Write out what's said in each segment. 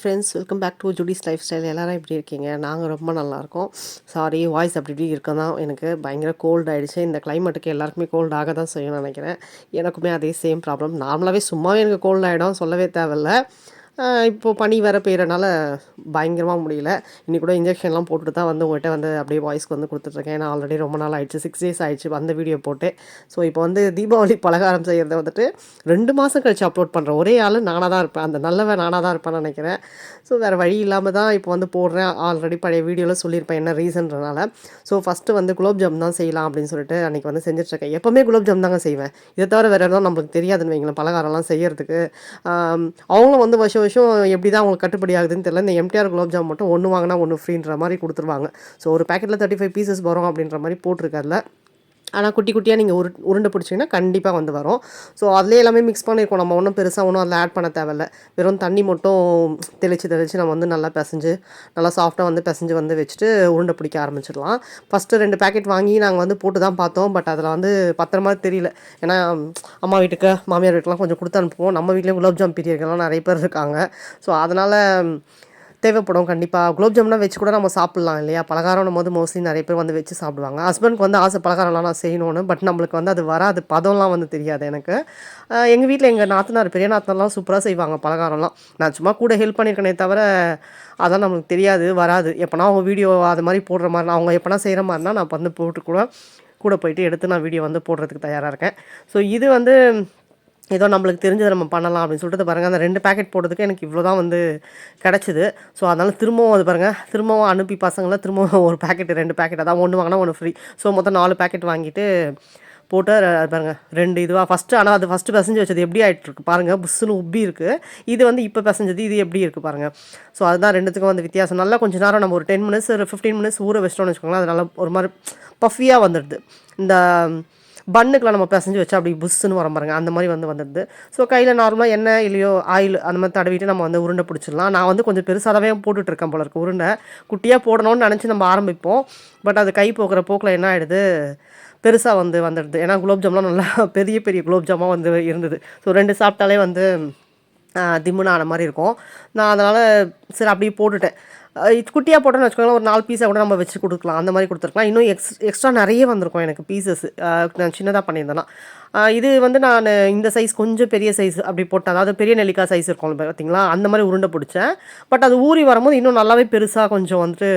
Friends welcome back to Judy's lifestyle எல்லாரும் எப்படி இருக்கீங்க? நாங்கள் ரொம்ப நல்லாயிருக்கோம் சாரி வாய்ஸ் அப்படி இப்படி இருக்க தான் எனக்கு பயங்கர கோல்டு ஆகிடுச்சு இந்த கிளைமேட்டுக்கு எல்லாருக்குமே கோல்டு ஆக தான் செய்யணும்னு நினைக்கிறேன். எனக்குமே அதே சேம் ப்ராப்ளம் நார்மலாகவே சும்மாவே எனக்கு கோல்டு ஆகிடும் சொல்லவே தேவையில்ல. இப்போது பனி வேறு பெய்கிறனால பயங்கரமாக முடியல. இன்னி கூட இன்ஜெக்ஷன்லாம் போட்டுட்டு தான் வந்து உங்கள்கிட்ட வந்து அப்படியே வாய்ஸ்க்கு வந்து கொடுத்துட்ருக்கேன் ஏன்னா ஆல்ரெடி ரொம்ப நாள் ஆயிடுச்சு. சிக்ஸ் டேஸ் ஆயிடுச்சு அந்த வீடியோ போட்டு. ஸோ இப்போ வந்து தீபாவளி பலகாரம் செய்கிறத வந்துட்டு ரெண்டு மாதம் கழிச்சு அப்லோட் பண்ணுறேன் ஒரே ஆள் நானாக தான் இருப்பேன். அந்த நல்லவன் நானாக தான் இருப்பேன்னு நினைக்கிறேன். ஸோ வேறு வழி இல்லாமல் தான் இப்போ வந்து போடுறேன். ஆல்ரெடி பழைய வீடியோவில் சொல்லியிருப்பேன் என்ன ரீசன்றனால ஸோ ஃபஸ்ட்டு வந்து குலோப் ஜாம் தான் செய்யலாம் அப்படின்னு சொல்லிட்டு அன்றைக்கி வந்து செஞ்சிட்ருக்கேன் எப்போவுமே குலோப் ஜாம் தாங்க செய்வேன். இதை தவிர வேறு எதுவும் நம்மளுக்கு தெரியாதுன்னு வைங்களேன். பலகாரம்லாம் செய்கிறதுக்கு அவங்களும் வந்து வருஷம் வருஷம் எப்படி தான் அவங்களுக்கு கட்டுப்படி ஆகுதுன்னு தெரியல. இந்த எம்டிஆர் குலோப்ஜாம் மட்டும் ஒன்று வாங்கினா ஒன்று ஃப்ரீன்ற மாதிரி கொடுத்துருவாங்க. ஸோ ஒரு பேக்கெட்டில் தேர்ட்டி ஃபைவ் பீசஸ் வரும் அப்படின்ற மாதிரி போட்டிருக்காருல. ஆனால் குட்டி குட்டியாக நீங்கள் உரு உருண்டை பிடிச்சிங்கன்னா கண்டிப்பாக வந்து வரும். ஸோ அதுலேயே எல்லாமே மிக்ஸ் பண்ணியிருக்கோம் நம்ம ஒன்றும் பெருசாக ஒன்றும் அதில் ஆட் பண்ண தேவையில்ல. வெறும் தண்ணி மட்டும் தெளித்து தெளித்து நம்ம வந்து நல்லா பிசைஞ்சு நல்லா சாஃப்டாக வந்து பிசைஞ்சு வந்து வச்சுட்டு உருண்டை பிடிக்க ஆரம்பிச்சிடலாம். ஃபஸ்ட்டு ரெண்டு பேக்கெட் வாங்கி நாங்கள் வந்து போட்டு தான் பார்த்தோம். பட் அதில் வந்து பத்திரமா தெரியல. ஏன்னா அம்மா வீட்டுக்கு மாமியார் வீட்டுக்குலாம் கொஞ்சம் கொடுத்து அனுப்புவோம். நம்ம வீட்லேயும் குலோப் ஜாம் பிரியர்கள்லாம் நிறைய பேர் இருக்காங்க. ஸோ அதனால் தேவைப்படும் கண்டிப்பாக குலோப் ஜாமுனா வச்சு கூட நம்ம சாப்பிட்லாம் இல்லையா? பலகாரம்னும் போது மோஸ்ட்லி நிறைய பேர் வந்து வச்சு சாப்பிடுவாங்க. ஹஸ்பண்ட்க்கு வந்து ஆசை பலகாரம்லாம் நான் செய்யணும்னு பட் நம்மளுக்கு வந்து அது வராது. பதம்லாம் வந்து தெரியாது எனக்கு. எங்கள் வீட்டில் எங்கள் நாத்தனார் பெரிய நாத்தனார்லாம் சூப்பராக செய்வாங்க பலகாரம்லாம். நான் சும்மா கூட ஹெல்ப் பண்ணியிருக்கேனே தவிர அதான் நம்மளுக்கு தெரியாது வராது. எப்போனா அவங்க வீடியோ அது மாதிரி போடுற மாதிரி அவங்க எப்போனா செய்கிற மாதிரினா நான் வந்து போட்டு கூட கூட போயிட்டு எடுத்து நான் வீடியோ வந்து போடுறதுக்கு தயாராக இருக்கேன். ஸோ இது வந்து ஏதோ நம்மளுக்கு தெரிஞ்சதை நம்ம பண்ணலாம் அப்படின்னு சொல்லிட்டு பாருங்கள் அந்த ரெண்டு பேக்கெட் போடுறதுக்கு எனக்கு இவ்வளோ தான் வந்து கிடச்சிது. ஸோ அதனால் திரும்பவும் அது பாருங்கள் திரும்பவும் அனுப்பி பசங்களை திரும்பவும் ஒரு பேக்கெட் ரெண்டு பேக்கெட் அதான் ஒன்று வாங்கினா ஒன்று ஃப்ரீ ஸோ மொத்தம் நாலு பேக்கெட் வாங்கிட்டு போட்டு அது பாருங்கள் ரெண்டு இதுவாக ஃபஸ்ட்டு ஆனால் அது ஃபஸ்ட்டு பிசைஞ்சு வச்சது எப்படி ஆகிட்டுருக்கு பாருங்கள் புஷ்ஷுன்னு உப்பி இருக்குது இது வந்து இப்போ பிசைஞ்சது இது எப்படி இருக்குது பாருங்கள் ஸோ அதுதான் ரெண்டுத்துக்கும் வந்து வித்தியாசம். நல்லா கொஞ்சம் நேரம் நம்ம ஒரு டென் மினிட்ஸ் ஒரு ஃபிஃப்டீன் மினிட்ஸ் ஊற வச்சிட்டோம்னு வச்சுக்கோங்களேன் அது நல்லா ஒரு மாதிரி பஃபியாக வந்துடுது. இந்த பண்ணுக்கெலாம் நம்ம பிசைஞ்சு வச்சா அப்படி புஷ்ஷுன்னு வர பாருங்க. அந்த மாதிரி வந்து வந்துடுது ஸோ கையில் நார்மலாக எண்ணெய் இல்லையோ ஆயில் அந்த மாதிரி தடவிட்டு நம்ம வந்து உருண்டை பிடிச்சிடலாம். நான் வந்து கொஞ்சம் பெருசாகவே போட்டுட்டு இருக்கேன் போல இருக்கு உருண்டை. குட்டியாக போடணும்னு நினச்சி நம்ம ஆரம்பிப்போம். பட் அது கை போக்குற போக்கில் என்ன ஆகிடுது பெருசாக வந்து வந்துடுது. ஏன்னா குலோப் ஜாம்லாம் நல்லா பெரிய பெரிய குலோப் ஜாமாக வந்து இருந்தது. ஸோ ரெண்டு சாப்பிட்டாலே வந்து திம்முன்னு ஆன மாதிரி இருக்கும். நான் அதனால் சரி அப்படியே போட்டுட்டேன். இது குட்டியாக போட்டோன்னு வச்சுக்கோங்களேன் ஒரு நாலு பீஸை கூட நம்ம வச்சு கொடுக்கலாம். அந்த மாதிரி கொடுத்துருக்கலாம். இன்னும் எக்ஸ் எக்ஸ்ட்ரா நிறைய வந்திருக்கும் எனக்கு பீசஸ் நான் சின்னதாக பண்ணியிருந்தேன்னா. இது வந்து நான் இந்த சைஸ் கொஞ்சம் பெரிய சைஸ் அப்படி போட்டேன். அதாவது பெரிய நெல்லிக்காய் சைஸ் இருக்கும் பார்த்தீங்களா அந்த மாதிரி உருண்டை பிடிச்சேன். பட் அது ஊறி வரும்போது இன்னும் நல்லாவே பெருசாக கொஞ்சம் வந்துட்டு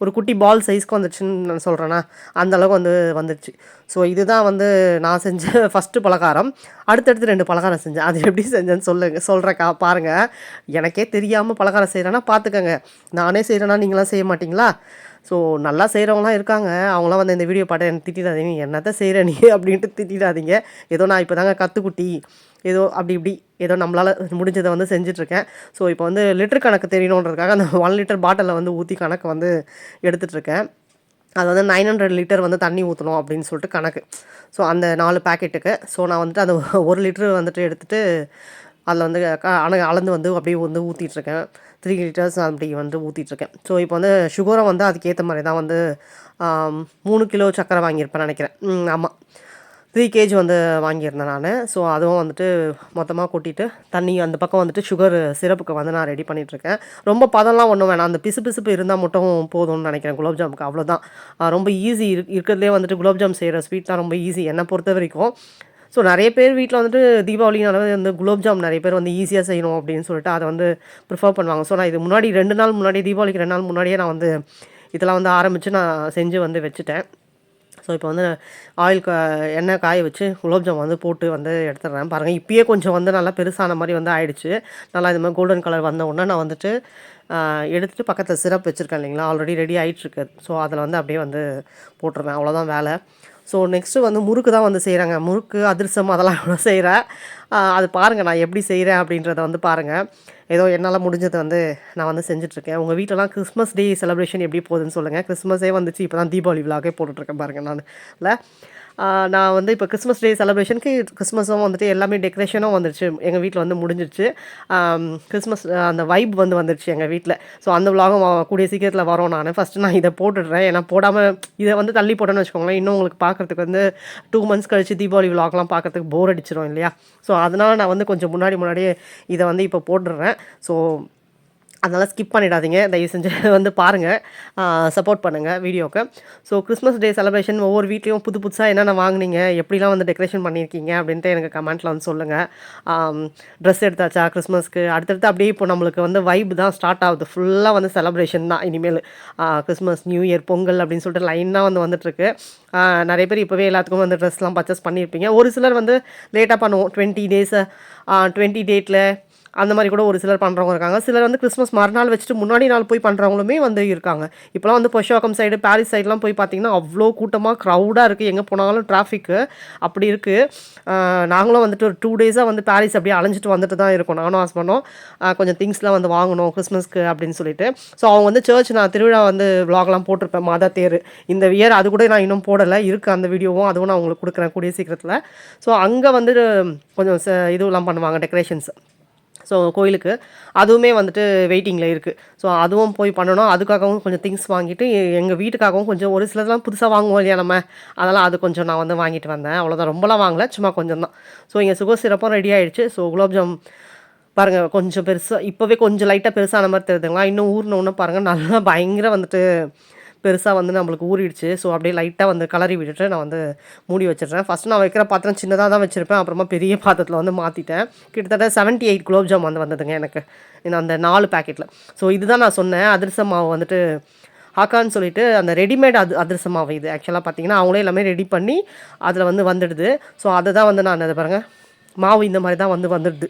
ஒரு குட்டி பால் சைஸ்க்கு வந்துச்சுன்னு நான் சொல்கிறேன்னா அந்த அளவுக்கு வந்து வந்துடுச்சு ஸோ இதுதான் வந்து நான் செஞ்ச ஃபஸ்ட்டு பலகாரம். அடுத்தடுத்து ரெண்டு பலகாரம் செஞ்சேன். அது எப்படி செஞ்சேன்னு சொல்லுங்க சொல்கிறக்கா பாருங்கள் எனக்கே தெரியாமல் பலகாரம் செய்கிறேன்னா பார்த்துக்கங்க நானே செய்கிறேன்னா நீங்களாம் செய்ய மாட்டிங்களா? ஸோ நல்லா செய்கிறவங்களாம் இருக்காங்க. அவங்களாம் வந்து இந்த வீடியோ பாட்டை எனக்கு திட்டிடாதீங்க. என்னத்த செய்கிற நீ அப்படின்ட்டு திட்டிடாதீங்க. ஏதோ நான் இப்போ தாங்க கற்றுக்குட்டி ஏதோ அப்படி இப்படி ஏதோ நம்மளால் முடிஞ்சதை வந்து செஞ்சிட்ருக்கேன். ஸோ இப்போ வந்து லிட்டர் கணக்கு தெரியணுன்றதுக்காக அந்த ஒன் லிட்டர் பாட்டிலில் வந்து ஊற்றி கணக்கு வந்து எடுத்துகிட்ருக்கேன் அது வந்து நைன் ஹண்ட்ரட் லிட்டர் வந்து தண்ணி ஊற்றணும் அப்படின்னு சொல்லிட்டு கணக்கு. ஸோ அந்த நாலு பேக்கெட்டுக்கு ஸோ நான் வந்துட்டு அந்த ஒரு லிட்டரு வந்துட்டு எடுத்துகிட்டு அதில் வந்து க- அளந்து வந்து அப்படியே வந்து ஊற்றிட்டுருக்கேன் த்ரீ லிட்டர்ஸ் அப்படி வந்து ஊற்றிட்டுருக்கேன் ஸோ இப்போ வந்து சுகரும் வந்து அதுக்கேற்ற மாதிரி தான் வந்து மூணு கிலோ சக்கரை வாங்கியிருப்பேன் நினைக்கிறேன். ஆமாம் த்ரீ கேஜி வந்து வாங்கியிருந்தேன் நான். ஸோ அதுவும் வந்துட்டு மொத்தமாக கொட்டிட்டு தண்ணி அந்த பக்கம் வந்துட்டு சுகர் சிரப்புக்கு வந்து நான் ரெடி பண்ணிகிட்ருக்கேன் ரொம்ப பதம்லாம் ஒன்றும் வேணாம். அந்த பிசு பிசுப்பு இருந்தால் மட்டும் போதும்னு நினைக்கிறேன் குலோப்ஜாமுக்கு அவ்வளோதான் ரொம்ப ஈஸி இரு இருக்கிறதுலே வந்துட்டு குலோப்ஜாம் செய்கிற ஸ்வீட் தான் ரொம்ப ஈஸி என்னை பொறுத்த வரைக்கும் ஸோ நிறைய பேர் வீட்டில் வந்துட்டு தீபாவளினால வந்து குலோப்ஜாம் நிறைய பேர் வந்து ஈஸியாக செய்யணும் அப்படின்னு சொல்லிட்டு அதை வந்து ப்ரிஃபர் பண்ணுவாங்க. ஸோ நான் இது முன்னாடி ரெண்டு நாள் முன்னாடி தீபாவளிக்கு ரெண்டு நாள் முன்னாடியே நான் வந்து இதெல்லாம் வந்து ஆரம்பித்து நான் செஞ்சு வந்து வச்சுட்டேன். ஸோ இப்போ வந்து ஆயில் கா எண்ணெய் காய வச்சு குலோப்ஜாம் வந்து போட்டு வந்து எடுத்துடுறேன். பாருங்கள் இப்பயே கொஞ்சம் வந்து நல்லா பெருசான மாதிரி வந்து ஆயிடுச்சு. நல்லா இது மாதிரி கோல்டன் கலர் வந்த உடனே நான் வந்துட்டு எடுத்துகிட்டு பக்கத்தில் சிரப் வச்சுருக்கேன் இல்லைங்களா? ஆல்ரெடி ரெடி ஆகிட்டுருக்கு ஸோ அதில் வந்து அப்படியே வந்து போட்டுருவேன் அவ்வளோதான் வேலை. ஸோ நெக்ஸ்ட்டு வந்து முறுக்கு தான் வந்து செய்கிறாங்க முறுக்கு அதிரசம் அதெல்லாம் செய்கிறேன் அது பாருங்கள் நான் எப்படி செய்கிறேன் அப்படின்றத வந்து பாருங்கள் ஏதோ என்னால் முடிஞ்சதை வந்து நான் வந்து செஞ்சுட்ருக்கேன். உங்கள் வீட்டிலலாம் கிறிஸ்மஸ் டே செலிப்ரேஷன் எப்படி போகுதுன்னு சொல்லுங்கள் கிறிஸ்மஸே வந்துச்சு இப்போ தான் தீபாவளி விழாக்கே போட்டுட்ருக்கேன் பாருங்கள் நான். இல்லை? நான் வந்து இப்போ கிறிஸ்மஸ் டே செலிப்ரேஷனுக்கு கிறிஸ்மஸும் வந்துட்டு எல்லாமே டெக்கரேஷனும் வந்துருச்சு. எங்கள் வீட்டில் வந்து முடிஞ்சிருச்சு. கிறிஸ்மஸ் அந்த வைப் வந்து வந்துருச்சு எங்கள் வீட்டில் ஸோ அந்த விலாகும் கூடிய சீக்கிரத்தில் வரோம் நான். ஃபஸ்ட்டு நான் இதை போட்டுடுறேன். ஏன்னா போடாமல் இதை வந்து தள்ளி போட்டேன்னு வச்சுக்கோங்களேன். இன்னும் உங்களுக்கு பார்க்குறதுக்கு வந்து டூ மந்த்ஸ் கழிச்சு தீபாவளி விலாக்லாம் பார்க்குறதுக்கு போர் அடிச்சிடும் இல்லையா? ஸோ அதனால் நான் வந்து கொஞ்சம் முன்னாடி முன்னாடியே இதை வந்து இப்போ போட்டுடுறேன். ஸோ அதனால் ஸ்கிப் பண்ணிடாதீங்க. தயவு செஞ்சு வந்து பாருங்கள் சப்போர்ட் பண்ணுங்கள் வீடியோக்கு. ஸோ கிறிஸ்மஸ் டே செலிப்ரேஷன் ஒவ்வொரு வீட்லேயும் புது புதுசாக என்னென்ன வாங்குனீங்க? எப்படிலாம் வந்து டெக்கரேஷன் பண்ணியிருக்கீங்க? அப்படின்ட்டு எனக்கு கமெண்ட்டில் வந்து சொல்லுங்கள் ட்ரெஸ் எடுத்தாச்சா கிறிஸ்மஸ்க்கு அடுத்தடுத்து அப்படியே இப்போ நம்மளுக்கு வந்து வைப் தான் ஸ்டார்ட் ஆகுது. ஃபுல்லாக வந்து செலப்ரேஷன் தான். இனிமேல் கிறிஸ்மஸ் நியூ இயர் பொங்கல் அப்படின்னு சொல்லிட்டு லைனாக வந்து வந்துட்டுருக்கு. நிறைய பேர் இப்போவே எல்லாத்துக்கும் வந்து ட்ரெஸ்லாம் பர்ச்சேஸ் பண்ணியிருப்பீங்க. ஒரு சிலர் வந்து லேட்டாக பண்ணுவோம். டுவெண்ட்டி டேஸை டுவெண்ட்டி டேட்டில் அந்த மாதிரி கூட ஒரு சிலர் பண்ணுறவங்க இருக்காங்க. சிலர் வந்து கிறிஸ்மஸ் மறுநாள் வச்சுட்டு முன்னாடி நாள் போய் பண்ணுறவங்களுமே வந்து இருக்காங்க. இப்போலாம் வந்து பொஷோக்கம் சைடு பாரிஸ் சைட்லாம் போய் பார்த்தீங்கன்னா அவ்வளோ கூட்டமாக க்ரௌடாக இருக்குது எங்கே போனாலும் டிராஃபிக்கு அப்படி இருக்குது நாங்களும் வந்துட்டு ஒரு டூ டேஸாக வந்து பாரிஸ் அப்படியே அலைஞ்சிட்டு வந்துட்டு தான் இருக்கோம். நானும் ஹஸ்பண்டும் கொஞ்சம் திங்ஸ்லாம் வந்து வாங்கணும் கிறிஸ்மஸ்க்கு அப்படின்னு சொல்லிட்டு. ஸோ அவங்க வந்து சர்ச் நான் திருவிழா வந்து விலாக்லாம் போட்டிருப்பேன். மாதா தேர். இந்த இயர் அது கூட நான் இன்னும் போடலை. இருக்குது அந்த வீடியோவும் அதுவும் நான் உங்களுக்கு கொடுக்குறேன் கூடிய சீக்கிரத்தில். ஸோ அங்கே வந்து கொஞ்சம் ச- இதுவெல்லாம் பண்ணுவாங்க டெக்கரேஷன்ஸ் ஸோ கோயிலுக்கு. அதுவுமே வந்துட்டு வெயிட்டிங்கில் இருக்குது ஸோ அதுவும் போய் பண்ணணும். அதுக்காகவும் கொஞ்சம் திங்ஸ் வாங்கிட்டு எங்கள் வீட்டுக்காகவும் கொஞ்சம் ஒரு சிலதெல்லாம் புதுசாக வாங்குவோம் இல்லையா நம்ம? அதெல்லாம் அது கொஞ்சம் நான் வந்து வாங்கிட்டு வந்தேன். அவ்வளோதான் ரொம்பலாம் வாங்கல. சும்மா கொஞ்சம் தான். ஸோ இங்கே சுகர் சிறப்பும் ரெடி ஆகிடுச்சு ஸோ குலோப்ஜாம் பாருங்கள் கொஞ்சம் பெருசாக இப்போவே கொஞ்சம் லைட்டாக பெருசான மாதிரி தெரியுதுங்களா? இன்னும் ஊர்னோன்னு பாருங்கள் நல்லா பயங்கர வந்துட்டு பெருசாக வந்து நம்மளுக்கு ஊறிடுச்சு. ஸோ அப்படியே லைட்டாக வந்து கலரி விட்டுட்டு நான் வந்து மூடி வச்சிடுறேன். ஃபஸ்ட் நான் வைக்கிற பாத்திரம் சின்னதாக தான் வச்சுருப்பேன். அப்புறமா பெரிய பாத்திரத்தில் வந்து மாற்றிட்டேன் கிட்டத்தட்ட 78 எயிட் குலோப்ஜாம் வந்து வந்ததுங்க எனக்கு. இந்த அந்த நாலு பேக்கெட்டில் ஸோ இதுதான் நான் சொன்னேன். அதிரச மாவு வந்துட்டு ஹாக்கான்னு சொல்லிட்டு அந்த ரெடிமேட் அது அதிரச மாவு இது. ஆக்சுவலாக பார்த்தீங்கன்னா அவங்களே எல்லாமே ரெடி பண்ணி அதில் வந்து வந்துடுது. ஸோ அதை தான் வந்து நான் அதை பாருங்கள் மாவு இந்த மாதிரி தான் வந்து வந்துடுது.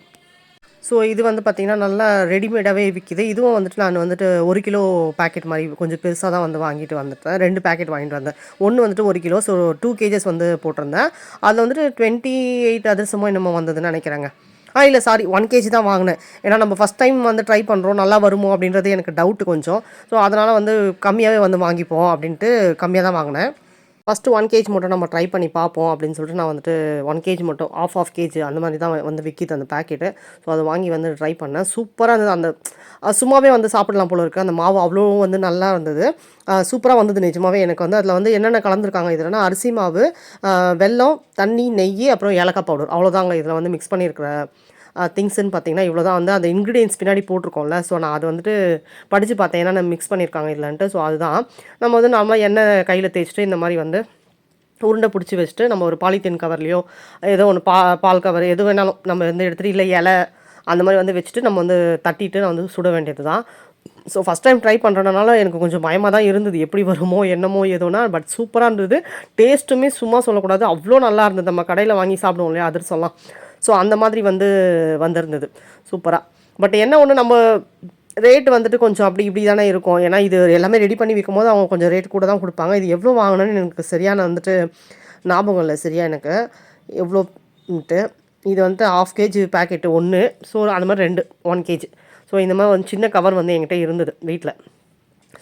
ஸோ இது வந்து பார்த்திங்கன்னா நல்லா ரெடிமேடாகவே விற்கிது இதுவும் வந்துட்டு நான் வந்துட்டு ஒரு கிலோ பேக்கெட் மாதிரி கொஞ்சம் பெருசாக தான் வந்து வாங்கிட்டு வந்துட்டேன். ரெண்டு பேக்கெட் வாங்கிட்டு வந்தேன். ஒன்று வந்துட்டு ஒரு கிலோ. ஸோ டூ கேஜஸ் வந்து போட்டிருந்தேன். அதில் வந்துட்டு டுவெண்ட்டி எயிட் அதிரசமோ என்னமோ வந்ததுன்னு நினைக்கிறேங்க. ஆ இல்லை சாரி ஒன் கேஜி தான் வாங்கினேன். ஏன்னா நம்ம ஃபஸ்ட் டைம் வந்து ட்ரை பண்ணுறோம் நல்லா வருமோ அப்படின்றது எனக்கு டவுட்டு கொஞ்சம். ஸோ அதனால் வந்து கம்மியாகவே வந்து வாங்கிப்போம் அப்படின்ட்டு கம்மியாக தான் வாங்கினேன். ஃபஸ்ட்டு ஒன் கேஜ் மட்டும் நம்ம ட்ரை பண்ணி பார்ப்போம் அப்படின்னு சொல்லிட்டு நான் வந்துட்டு ஒன் கேஜி மட்டும் ஆஃப் ஆஃப் கேஜி அந்த மாதிரி தான் வந்து விற்கிது அந்த பேக்கெட்டு ஸோ அதை வாங்கி வந்து ட்ரை பண்ணேன். சூப்பராக இருந்தது அந்த சும்மாவே வந்து சாப்பிடலாம் போல இருக்குது அந்த மாவு அவ்வளோ வந்து நல்லா இருந்தது. சூப்பராக வந்தது நிஜமாவே எனக்கு வந்து. அதில் வந்து என்னென்ன கலந்துருக்காங்க? இதில்னா அரிசி மாவு வெல்லம் தண்ணி நெய் அப்புறம் ஏலக்காய் பவுடர் அவ்வளோதாங்க இதில் வந்து மிக்ஸ் பண்ணியிருக்கிற திங்ஸ்ன்னு பார்த்தீங்கன்னா இவ்வளோ தான் வந்து அந்த இன்க்ரீடியன்ஸ் பின்னாடி போட்டிருக்கோம்ல. ஸோ நான் அது வந்துட்டு படித்து பார்த்தேன். ஏன்னா மிக்ஸ் பண்ணியிருக்காங்க இல்லைன்ட்டு. ஸோ அதுதான். நம்ம வந்து நார்மலாக எண்ணெய் கையில் தேய்ச்சிட்டு இந்த மாதிரி வந்து உருண்டை பிடிச்சி வச்சுட்டு நம்ம ஒரு பாலித்தீன் கவர்லேயோ ஏதோ ஒன்று பா பால் கவர் எது வேணாலும் நம்ம வந்து எடுத்துகிட்டு இல்லை இலை அந்த மாதிரி வந்து வச்சுட்டு நம்ம வந்து தட்டிட்டு நான் வந்து சுட வேண்டியது தான் ஸோ ஃபஸ்ட் டைம் ட்ரை பண்ணுறதுனால எனக்கு கொஞ்சம் பயமாக தான் இருந்தது. எப்படி வருமோ என்னமோ ஏதோனா பட் சூப்பராக இருந்தது. டேஸ்ட்டுமே சும்மா சொல்லக்கூடாது. அவ்வளோ நல்லா இருந்தது. நம்ம கடையில் வாங்கி சாப்பிடுவோம் இல்லையா அதிரசம்லாம். ஸோ அந்த மாதிரி வந்து வந்திருந்தது. சூப்பராக பட் என்ன ஒன்று நம்ம ரேட் வந்துட்டு கொஞ்சம் அப்படி இப்படி தானே இருக்கும். ஏன்னா இது எல்லாமே ரெடி பண்ணி விற்கும் போது அவங்க கொஞ்சம் ரேட் கூட தான் கொடுப்பாங்க. இது எவ்வளோ வாங்கினேன்னு எனக்கு சரியான வந்துட்டு ஞாபகம் இல்லை. சரியாக எனக்கு எவ்வளோன்ட்டு இது வந்துட்டு ஆஃப் கேஜி பேக்கெட்டு ஒன்று ஸோ அந்த மாதிரி ரெண்டு ஒன் கேஜி ஸோ இந்த மாதிரி வந்து சின்ன கவர் வந்து என்கிட்ட இருந்தது வீட்டில்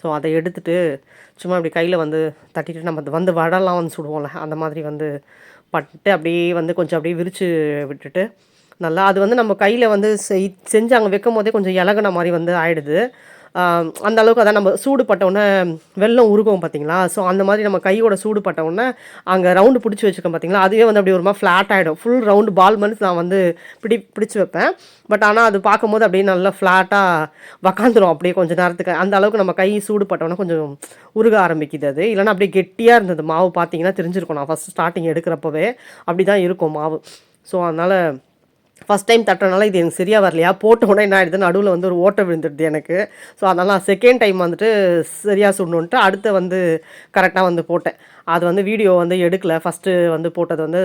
ஸோ அதை எடுத்துட்டு சும்மா இப்படி கையில் வந்து தட்டிட்டு நம்ம வந்து வடலாம் வந்து சுடுவோம்ல. அந்த மாதிரி வந்து பட்டு அப்படியே வந்து கொஞ்சம் அப்படியே விரித்து விட்டுட்டு நல்லா அது வந்து நம்ம கையில் வந்து செய் செஞ்சு அங்கே வைக்கும் போதே கொஞ்சம் இலகுன மாதிரி வந்து ஆயிடுது. அந்த அளவுக்கு அதான் நம்ம சூடு பட்டவுடனே உடனே வெள்ளம் உருகும் பார்த்தீங்களா? ஸோ அந்த மாதிரி நம்ம கையோட சூடு பட்டவுடனே உடனே அங்கே ரவுண்டு பிடிச்சி வச்சுக்கோம் பார்த்தீங்களா? அதுவே வந்து அப்படி ஒரு மாதிரி ஃப்ளாட் ஆகிடும் ஃபுல் ரவுண்டு பால் மாதிரி நான் வந்து பிடி பிடிச்சி வைப்பேன். பட் ஆனால் அது பார்க்கும்போது அப்படியே நல்லா ஃப்ளாட்டாக உக்காந்துரும் அப்படியே கொஞ்சம் நேரத்துக்கு. அந்த அளவுக்கு நம்ம கை சூடு பட்டோன்னே கொஞ்சம் உருக ஆரம்பிக்குது அது. இல்லைன்னா அப்படியே கெட்டியாக இருந்தது. மாவு பார்த்தீங்கன்னா தெரிஞ்சிருக்கும். நான் ஃபஸ்ட் ஸ்டார்டிங் எடுக்கிறப்பவே அப்படி தான் இருக்கும் மாவு. ஸோ அதனால் ஃபஸ்ட் டைம் தட்டுறனால இது எனக்கு சரியாக வரலையா? போட்ட உடனே என்ன ஆயிடுது நடுவில் வந்து ஒரு ஓட்டை விழுந்துடுது எனக்கு. ஸோ அதனால் நான் செகண்ட் டைம் வந்துட்டு சரியாக சுடணுன்ட்டு அடுத்து வந்து கரெக்டாக வந்து போட்டேன். அது வந்து வீடியோ வந்து எடுக்கலை. ஃபஸ்ட்டு வந்து போட்டது வந்து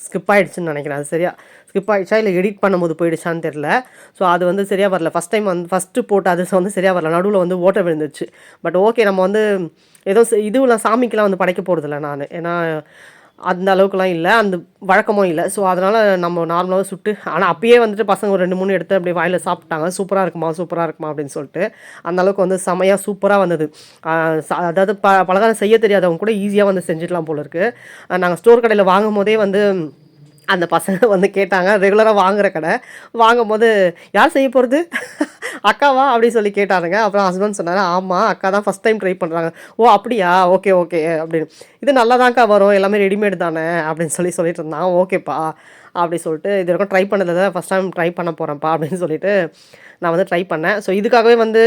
ஸ்கிப் ஆகிடுச்சுன்னு நினைக்கிறேன். அது சரியாக ஸ்கிப் ஆகிடுச்சா இல்லை எடிட் பண்ணும்போது போயிடுச்சான்னு தெரில ஸோ அது வந்து சரியாக வரல. ஃபஸ்ட் டைம் வந்து ஃபஸ்ட்டு போட்ட அது வந்து சரியாக வரல. நடுவில் வந்து ஓட்டை விழுந்துச்சு பட் ஓகே நம்ம வந்து ஏதோ இதுவெலாம் சாமிக்கெலாம் வந்து படைக்க போகிறதில்ல நான். ஏன்னா அந்த அளவுக்குலாம் இல்லை. அந்த வழக்கமும் இல்லை. ஸோ அதனால் நம்ம நார்மலாக சுட்டு ஆனால் அப்பயே வந்துட்டு பசங்க ஒரு ரெண்டு மூணு எடுத்து அப்படியே வாயில் சாப்பிட்டாங்க. சூப்பராக இருக்குமா சூப்பராக இருக்குமா அப்படின்னு சொல்லிட்டு அந்த அளவுக்கு வந்து செமையாக சூப்பராக வந்தது. அதாவது ப பலகாரம் செய்ய தெரியாதவங்க கூட ஈஸியாக வந்து செஞ்சிடலாம் போல இருக்குது நாங்கள் ஸ்டோர் கடையில் வாங்கும் போதே வந்து அந்த பசங்க வந்து கேட்டாங்க ரெகுலராக வாங்குற கடை. வாங்கும் போது யார் செய்ய போகிறது அக்காவா அப்படின்னு சொல்லி கேட்டாருங்க அப்புறம் ஹஸ்பண்ட் சொன்னார் ஆமாம் அக்கா தான் ஃபஸ்ட் டைம் ட்ரை பண்ணுறாங்க ஓ அப்படியா? ஓகே ஓகே அப்படின்னு. இது நல்லா தான்க்கா வரும் எல்லாமே ரெடிமேட் தானே அப்படின்னு சொல்லி சொல்லிட்டு இருந்தான். ஓகேப்பா அப்படி சொல்லிட்டு இது வரைக்கும் ட்ரை பண்ணதில்ல ஃபஸ்ட் டைம் ட்ரை பண்ண போகிறேன்ப்பா அப்படின்னு சொல்லிட்டு நான் வந்து ட்ரை பண்ணேன். ஸோ இதுக்காகவே வந்து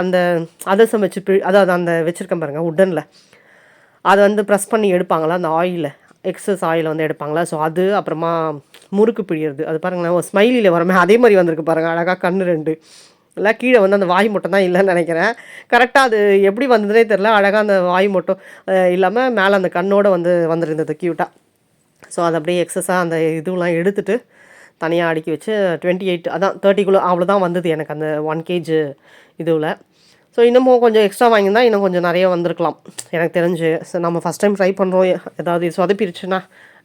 அந்த அதிரசம் வச்சு அதாவது அந்த வச்சுருக்கேன் பாருங்கள் உட்டனில் அதை வந்து ப்ரெஸ் பண்ணி எடுப்பாங்களா? அந்த ஆயிலில் எக்ஸஸ் ஆயில் வந்து எடுப்பாங்களா? ஸோ அது அப்புறமா முறுக்கு பிழியறது. அது பாருங்களேன் ஸ்மைலியில் வரமே அதே மாதிரி வந்திருக்கு பாருங்கள் அழகாக கண்ணு ரெண்டு. இல்லை கீழே வந்து அந்த வாய் மட்டும் தான் இல்லைன்னு நினைக்கிறேன். கரெக்டாக அது எப்படி வந்ததுனே தெரில அழகாக அந்த வாய் மட்டும் இல்லாமல் மேலே அந்த கண்ணோடு வந்து வந்திருந்தது க்யூட்டாக ஸோ அதை அப்படியே எக்ஸஸாக அந்த இதுவெலாம் எடுத்துகிட்டு தனியாக அடுக்கி வச்சு டுவெண்ட்டி எயிட் அதான் தேர்ட்டிக்குள்ளே அவ்வளோதான் வந்தது எனக்கு அந்த ஒன் கேஜி இதுவில். ஸோ இன்னமும் கொஞ்சம் எக்ஸ்ட்ரா வாங்கியிருந்தால் இன்னும் கொஞ்சம் நிறைய வந்திருக்கலாம். எனக்கு தெரிஞ்சு. ஸோ நம்ம ஃபஸ்ட் டைம் ட்ரை பண்ணுறோம் ஏதாவது சொதப்பிருச்சுன்னா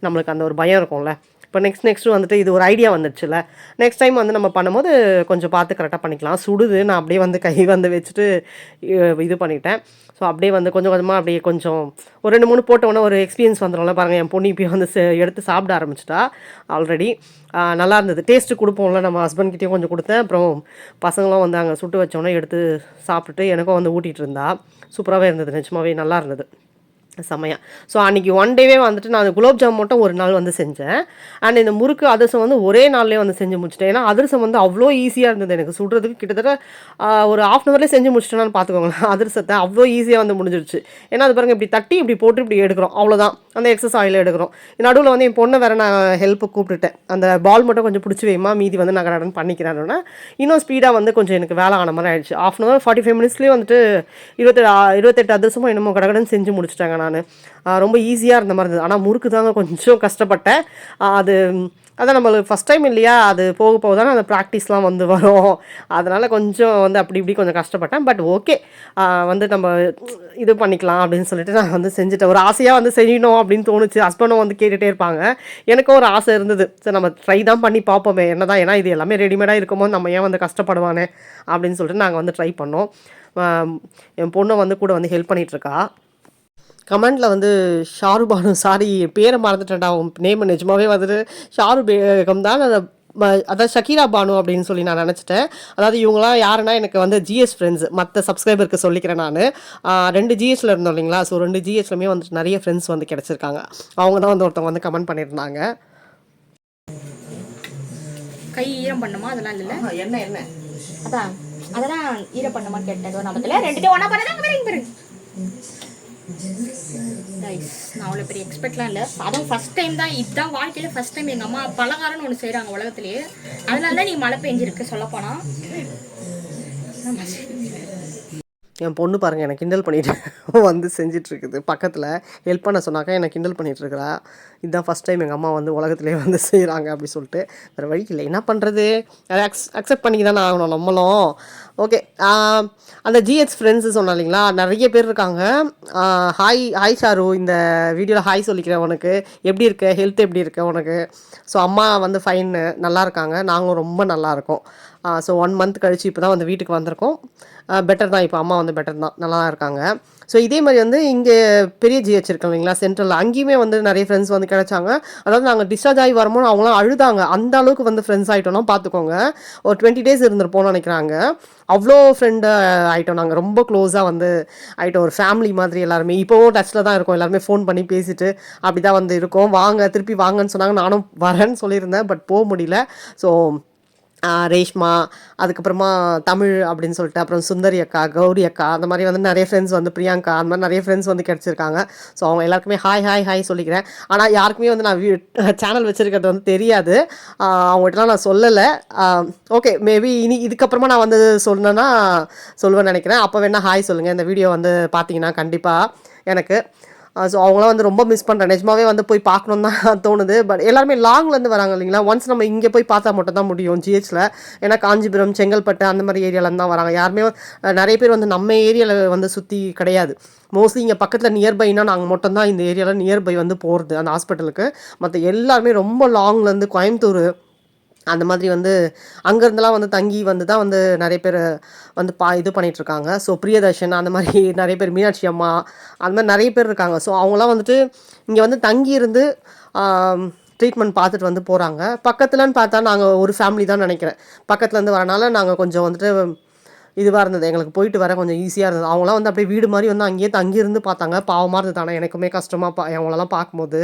நம்மளுக்கு அந்த ஒரு பயம் இருக்கும்ல. இப்போ நெக்ஸ்ட் நெக்ஸ்ட்டு வந்துட்டு இது ஒரு ஐடியா வந்துடுச்சுல. நெக்ஸ்ட் டைம் வந்து நம்ம பண்ணும்போது கொஞ்சம் பார்த்து கரெக்டாக பண்ணிக்கலாம். சுடுது நான் அப்படியே வந்து கை வந்து வச்சுட்டு இது பண்ணிட்டேன். ஸோ அப்படியே வந்து கொஞ்சம் கொஞ்சமாக அப்படியே கொஞ்சம் ஒரு ரெண்டு மூணு போட்டோன்னே ஒரு எக்ஸ்பீரியன்ஸ் வந்துடும்ல பாருங்கள் என் பொண்ணு இப்போ வந்து எடுத்து சாப்பிட ஆரம்பிச்சிட்டா ஆல்ரெடி நல்லா இருந்தது. டேஸ்ட்டு கொடுப்போம்ல நம்ம ஹஸ்பண்ட்கிட்டையும் கொஞ்சம் கொடுத்தேன். அப்புறம் பசங்களும் வந்து அங்கே சுட்டு வச்சோன்னே எடுத்து சாப்பிட்டுட்டு எனக்கும் வந்து ஊட்டிகிட்டு இருந்தா. சூப்பராகவே இருந்தது. நிஜமாவே நல்லா இருந்தது. செம்மையா. ஸோ அன்றைக்கி ஒன் டேவே வந்துட்டு நான் குலோப் ஜாம் மட்டும் ஒரு நாள் வந்து செஞ்சேன். அண்ட் இந்த முறுக்கு அதிரசம் வந்து ஒரே நாள்லேயே வந்து செஞ்சு முடிச்சிட்டேன். ஏன்னா அதிரசம் வந்து அவ்வளோ ஈஸியாக இருந்தது எனக்கு. சுடுறதுக்கு கிட்டத்தட்ட ஒரு ஆஃப் அன் ஹவர்லேயே செஞ்சு முடிச்சிட்டேன்னு பார்த்துக்கோங்களேன் அதிரசத்தை அவ்வளோ ஈஸியாக வந்து முடிஞ்சிருச்சு. ஏன்னா அது பாருங்க இப்படி தட்டி இப்படி போட்டு இப்படி எடுக்கிறோம். அவ்வளோதான் அந்த எக்ஸஸ் ஆயில் எடுக்கிறோம். நடுவில் வந்து என் பொண்ணை வேறு நான் ஹெல்ப்பு கூப்பிட்டுட்டேன். அந்த பால் மட்டும் கொஞ்சம் பிடிச்சி வைமா மீதி வந்து நான் கடன் பண்ணிக்கிறேன்னா இன்னும் ஸ்பீடாக வந்து கொஞ்சம் எனக்கு வேலை ஆன மாதிரி ஆயிடுச்சு. Half an hour forty five மினிட்ஸ்லேயே வந்துட்டு இருபத்தெட்டு இருபத்தெட்டு அதிரசமும் என்னமோ கடகடன் செஞ்சு முடிச்சிட்டாங்க நான். ரொம்ப ஈஸியாக இருந்த மாதிரி இருந்தது. ஆனால் முறுக்கு தாங்க கொஞ்சம் கஷ்டப்பட்டேன். அது அதான் நம்மளுக்கு ஃபஸ்ட் டைம் இல்லையா? அது போக போக தானே அந்த ப்ராக்டிஸ்லாம் வந்து வரும். அதனால் கொஞ்சம் வந்து அப்படி இப்படி கொஞ்சம் கஷ்டப்பட்டேன். பட் ஓகே வந்து நம்ம இது பண்ணிக்கலாம் அப்படின்னு சொல்லிட்டு நான் வந்து செஞ்சுட்டேன். ஒரு ஆசையாக வந்து செய்யணும் அப்படின்னு தோணுச்சு. ஹஸ்பண்டும் வந்து கேட்டுகிட்டே இருப்பாங்க. எனக்கும் ஒரு ஆசை இருந்தது. சரி நம்ம ட்ரை தான் பண்ணி பார்ப்போமே. என்ன தான் ஏன்னா இது எல்லாமே ரெடிமேடாக இருக்கும்போது நம்ம ஏன் வந்து கஷ்டப்படுவானே? அப்படின்னு சொல்லிட்டு நாங்கள் வந்து ட்ரை பண்ணோம். என் பொண்ணு வந்து கூட வந்து ஹெல்ப் பண்ணிகிட்ருக்கா கமெண்டில் வந்து ஷாருபானு சாரி பேரை மறந்துட்டேன்டா உன் நேம் நிஜமாவே வந்துட்டு ஷாரு பேகம் தான் ம- அதாவது ஷக்கீரா பானு அப்படின்னு சொல்லி நான் நினச்சிட்டேன். அதாவது இவங்களாம் யாருன்னா எனக்கு வந்து ஜிஎஸ் ஃப்ரெண்ட்ஸ் மற்ற சப்ஸ்கிரைபருக்கு சொல்லிக்கிறேன் நான். ரெண்டு ஜிஎஸ்ல இருந்தோம் இல்லைங்களா? ஸோ ரெண்டு ஜிஎஸ்லையுமே வந்துட்டு நிறைய ஃப்ரெண்ட்ஸ் வந்து கிடச்சிருக்காங்க. அவங்க தான் வந்து ஒருத்தவங்க வந்து கமெண்ட் பண்ணியிருந்தாங்க. கை ஈரம் பண்ணுமா? அதெல்லாம் இல்லைல்ல என்ன என்ன? அதான் அதெல்லாம் ஈரம் பண்ணுமான்னு கேட்டது நமக்குல ரெண்டுத்தையும் ஒன்றா பண்ணதான் பாருங்க. நான் அவ்வளோ பெரிய எக்ஸ்பெக்ட்லாம் இல்லை. அதுவும் ஃபர்ஸ்ட் டைம் தான் இதுதான் வாழ்க்கையில் ஃபர்ஸ்ட் டைம் எங்கள் அம்மா பலகாரம்னு ஒன்று செய்கிறாங்க உலகத்துலேயே. அதனால தான் நீ மழை பெஞ்சிருக்கு சொல்லப்போனால் என் பொண்ணு பாருங்கள் எனக்கு கிண்டல் பண்ணிட்டு வந்து செஞ்சிட்ருக்குது. பக்கத்தில் ஹெல்ப் பண்ண சொன்னாக்கா என்னை கிண்டல் பண்ணிட்டு இதுதான் ஃபஸ்ட் டைம் எங்கள் அம்மா வந்து உலகத்துலேயே வந்து செய்கிறாங்க அப்படி சொல்லிட்டு. வேறு வழி இல்லை. என்ன பண்ணுறது அதை அக்ஸ் அக்செப்ட் பண்ணி தானே ஆகணும் நம்மளும். ஓகே அந்த ஜிஹெச் ஃப்ரெண்ட்ஸு சொன்னோம் இல்லைங்களா? நிறைய பேர் இருக்காங்க. Hi hi Sharu. இந்த வீடியோவில் ஹாய் சொல்லிக்கிறேன் உனக்கு. எப்படி இருக்க? ஹெல்த் எப்படி இருக்க உனக்கு? ஸோ அம்மா வந்து ஃபைன் நல்லா இருக்காங்க. நாங்களும் ரொம்ப நல்லா இருக்கோம். ஸோ ஒன் மந்த் கழித்து இப்போ தான் வந்து வீட்டுக்கு வந்திருக்கோம். பெட்டர் தான். இப்போ அம்மா வந்து பெட்டர் தான். நல்லா இருக்காங்க. ஸோ இதே மாதிரி வந்து இங்கே பெரிய ஜிஹெச் இருக்கு இல்லைங்களா? சென்ட்ரலில் அங்கேயுமே வந்து நிறைய ஃப்ரெண்ட்ஸ் வந்து கிடைச்சாங்க. அதாவது நாங்கள் டிஸ்சார்ஜ் ஆகி வரும்போது அவங்களாம் அழுதாங்க. அந்த அளவுக்கு வந்து ஃப்ரெண்ட்ஸ் ஆகிட்டோம்னா பார்த்துக்கோங்க ஒரு டுவெண்ட்டி டேஸ் இருந்திருப்போம்னு நினைக்கிறாங்க. அவ்வளோ ஃப்ரெண்டு ஆகிட்டோம் நாங்கள் ரொம்ப க்ளோஸாக வந்து ஆகிட்டோம் ஒரு ஃபேமிலி மாதிரி எல்லாருமே. இப்போவும் டச்சில் தான் இருக்கோம். எல்லாருமே ஃபோன் பண்ணி பேசிட்டு அப்படி தான் வந்து இருக்கோம். வாங்க திருப்பி வாங்கன்னு சொன்னாங்க. நானும் வரேன்னு சொல்லியிருந்தேன் பட் போக முடியல. ஸோ ரேஷ்மா அதுக்கப்புறமா தமிழ் அப்படின்னு சொல்லிட்டு அப்புறம் சுந்தரி அக்கா கௌரி அக்கா அந்த மாதிரி வந்து நிறைய ஃப்ரெண்ட்ஸ் வந்து பிரியங்கா அந்த மாதிரி நிறைய ஃப்ரெண்ட்ஸ் வந்து கிடச்சிருக்காங்க. ஸோ அவங்க எல்லாருக்குமே ஹாய் ஹாய் ஹாய் சொல்லிக்கிறேன். ஆனால் யாருக்குமே வந்து நான் சேனல் வச்சுருக்கிறது வந்து தெரியாது. அவங்ககிட்டலாம் நான் சொல்லலை. ஓகே மேபி இனி இதுக்கப்புறமா நான் வந்து சொன்னேன்னா சொல்லுவேன்னு நினைக்கிறேன். அப்போ வேணால் ஹாய் சொல்லுங்கள் இந்த வீடியோ வந்து பார்த்தீங்கன்னா கண்டிப்பாக எனக்கு. ஸோ அவங்களாம் வந்து ரொம்ப மிஸ் பண்ணுறேன் நிஜமாவே வந்து போய் பார்க்கணும் தான் தோணுது. பட் எல்லாருமே லாங்லேருந்து வராங்க இல்லைங்களா? ஒன்ஸ் நம்ம இங்கே போய் பார்த்தா மட்டும் தான் முடியும் ஜிஹெச்சில் ஏன்னா காஞ்சிபுரம் செங்கல்பட்டு அந்த மாதிரி ஏரியாவிலேருந்து தான் வராங்க. யாருமே நிறைய பேர் வந்து நம்ம ஏரியாவில் வந்து சுற்றி கிடையாது. மோஸ்ட்லி இங்கே பக்கத்தில் நியர்பைனா நாங்கள் மட்டும்தான் இந்த ஏரியாவில் நியர்பை வந்து போகிறது அந்த ஹாஸ்பிட்டலுக்கு மற்ற எல்லாருமே ரொம்ப லாங்லேருந்து கோயம்புத்தூர் அந்த மாதிரி வந்து அங்கேருந்துலாம் வந்து தங்கி வந்து தான் வந்து நிறைய பேர் வந்து பா இது பண்ணிகிட்ருக்காங்க ஸோ பிரியதர்ஷன் அந்த மாதிரி நிறைய பேர் மீனாட்சி அம்மா அந்த மாதிரி நிறைய பேர் இருக்காங்க. ஸோ அவங்களாம் வந்துட்டு இங்கே வந்து தங்கி இருந்து ட்ரீட்மெண்ட் பார்த்துட்டு வந்து போகிறாங்க பக்கத்தில்னு பார்த்தா நாங்கள் ஒரு ஃபேமிலி தான் நினைக்கிறேன். பக்கத்துலேருந்து வரனால நாங்கள் கொஞ்சம் வந்துட்டு இதுவாக இருந்தது. எங்களுக்கு போயிட்டு வர கொஞ்சம் ஈஸியாக இருந்தது. அவங்களாம் வந்து அப்படியே வீடு மாதிரி வந்து அங்கேயே தங்கியிருந்து பார்த்தாங்க. பாவமாக இருந்தது. ஆனால் எனக்குமே கஷ்டமாக பா அவங்களெல்லாம் பார்க்கும்போது.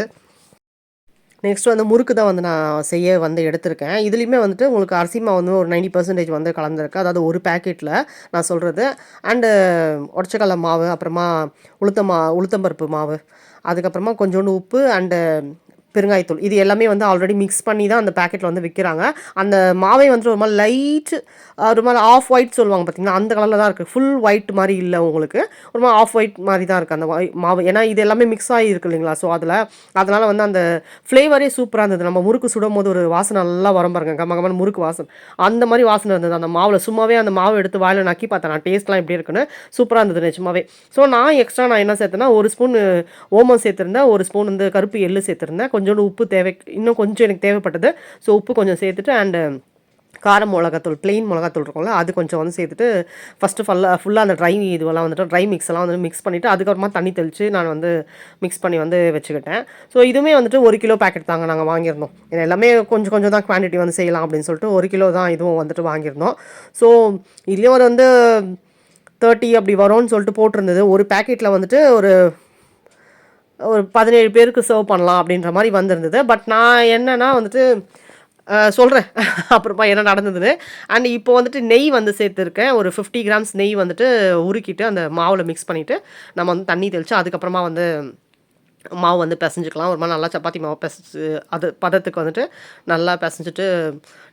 நெக்ஸ்ட் வந்து முறுக்கு தான் வந்து நான் செய்ய வந்து எடுத்திருக்கேன். இதுலேயுமே வந்துட்டு உங்களுக்கு அரிசி மாவு வந்து ஒரு 90% பர்சன்டேஜ் வந்து கலந்துருக்கு. அதாவது ஒரு பேக்கெட்டில் நான் சொல்கிறது அண்டு உடச்சக்கடலை மாவு அப்புறமா உளுத்த மா உளுத்தம்பருப்பு மாவு அதுக்கப்புறமா கொஞ்சோண்டு உப்பு அண்டு பெருங்காயத்தூள். இது எல்லாமே வந்து ஆல்ரெடி மிக்ஸ் பண்ணி தான் அந்த பேக்கெட்டில் வந்து விற்கிறாங்க அந்த மாவை வந்துட்டு ஒரு மாதிரி லைட் ஒரு மாதிரி ஆஃப் ஒயிட் சொல்லுவாங்க பார்த்தீங்கன்னா அந்த கலரில் தான் இருக்குது ஃபுல் ஒயிட் மாதிரி இல்லை உங்களுக்கு. ஒரு மாதிரி ஆஃப் ஒயிட் மாதிரி தான் இருக்குது அந்த மாவு. ஏன்னா இது எல்லாமே மிக்ஸ் ஆகி இருக்கு இல்லைங்களா? ஸோ அதில் அதனால் வந்து அந்த ஃப்ளேவரே சூப்பராக இருந்தது. நம்ம முறுக்கு சுடும் போது ஒரு வாசனை நல்லா வரும் பாருங்க. கம்ம கம்மன் முறுக்கு வாசனை. அந்த மாதிரி வாசனை இருந்தது. அந்த மாவில் சும்மாவே அந்த மாவு எடுத்து வாயில் நக்கி பார்த்தேன். நான் டேஸ்ட்லாம் எப்படி இருக்குன்னு சூப்பராக இருந்தது நிஜமாவே. ஸோ நான் எக்ஸ்ட்ரா நான் என்ன சேர்த்தேன்னா ஒரு ஸ்பூன் ஓமம் சேர்த்துருந்தேன். ஒரு ஸ்பூன் வந்து கருப்பு எள்ளு சேர்த்துருந்தேன். கொஞ்சம் கொஞ்சோண்டு உப்பு தேவை இன்னும் கொஞ்சம் எனக்கு தேவைப்பட்டது. ஸோ உப்பு கொஞ்சம் சேர்த்துட்டு அண்டு கார மிளகாத்தூள் பிளெயின் மிளகாத்தூள் இருக்கும்ல அது கொஞ்சம் வந்து சேர்த்துட்டு ஃபஸ்ட்டு ஃபுல்லாக ஃபுல்லாக அந்த ட்ரை இதுவெல்லாம் வந்துட்டு ட்ரை மிக்ஸ் எல்லாம் வந்து மிக்ஸ் பண்ணிவிட்டு அதுக்கப்புறமா தண்ணி தெளித்து நான் வந்து மிக்ஸ் பண்ணி வந்து வச்சுக்கிட்டேன். ஸோ இதுவுமே வந்துட்டு ஒரு கிலோ பேக்கெட் தாங்க நாங்கள் வாங்கியிருந்தோம். ஏன்னா எல்லாமே கொஞ்சம் கொஞ்சம் தான் குவான்டிட்டி வந்து செய்யலாம் அப்படின்னு சொல்லிட்டு ஒரு கிலோ தான் இதுவும் வந்துட்டு வாங்கியிருந்தோம். ஸோ இதுலேயும் ஒரு வந்து தேர்ட்டி அப்படி வரும்னு சொல்லிட்டு போட்டிருந்தது. ஒரு பேக்கெட்டில் வந்துட்டு ஒரு ஒரு பதினேழு பேருக்கு சர்வ் பண்ணலாம் அப்படின்ற மாதிரி வந்திருந்தது. பட் நான் என்னன்னா வந்துட்டு சொல்கிறேன் அப்புறமா என்ன நடந்ததுன்னு. அண்ட் இப்போ வந்துட்டு நெய் வந்து சேர்த்துருக்கேன். ஒரு ஃபிஃப்டி கிராம்ஸ் நெய் வந்துட்டு உருக்கிட்டு அந்த மாவில் மிக்ஸ் பண்ணிவிட்டு நம்ம வந்து தண்ணி தெளித்து அதுக்கப்புறமா வந்து மாவு வந்து பிசைஞ்சுக்கலாம். ஒரு மாதிரி நல்லா சப்பாத்தி மாவு பிசைச்சு அது பதத்துக்கு வந்துட்டு நல்லா பிசைஞ்சிட்டு